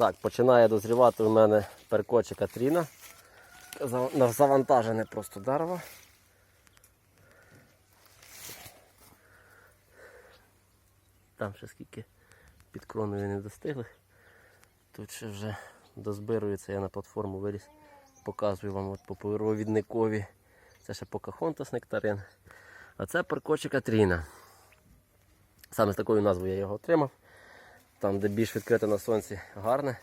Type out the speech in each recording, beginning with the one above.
Так, починає дозрівати у мене перкоче Катріна. Завантажене просто дерево. Там ще скільки під кроною не достигли. Тут ще вже дозбирується, я на платформу виліз. Показую вам от по провідникові. Це ще Покахонтас нектарин. А це перкоче Катріна. Саме з такою назвою я його отримав. Там, де більш відкрите на сонці гарне,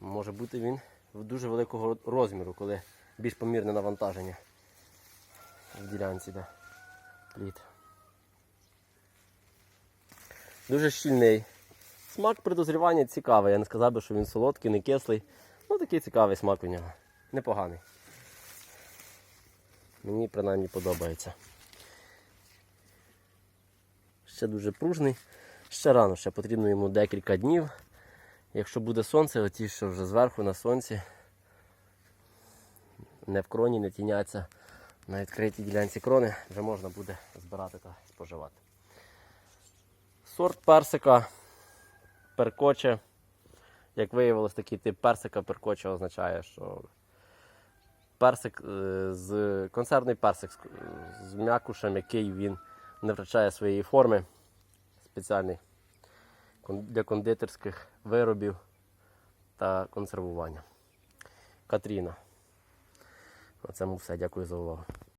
може бути він дуже великого розміру, коли більш помірне навантаження в ділянці, де плід. Дуже щільний. Смак при цікавий. Я не сказав би, що він солодкий, не кислий. Ну такий цікавий смак у нього. Непоганий. Мені принаймні подобається. Ще дуже пружний. Ще рано, ще потрібно йому декілька днів. Якщо буде сонце, оті, що вже зверху на сонці, не в кроні, не тіняться на відкритій ділянці крони, вже можна буде збирати та споживати. Сорт персика перкоче. Як виявилось, такий тип персика перкоче означає, що персик е, з консервний персик з- м'якушем, який він не втрачає своєї форми. Спеціальний для кондитерських виробів та консервування. Катріна. На цьому все. Дякую за увагу.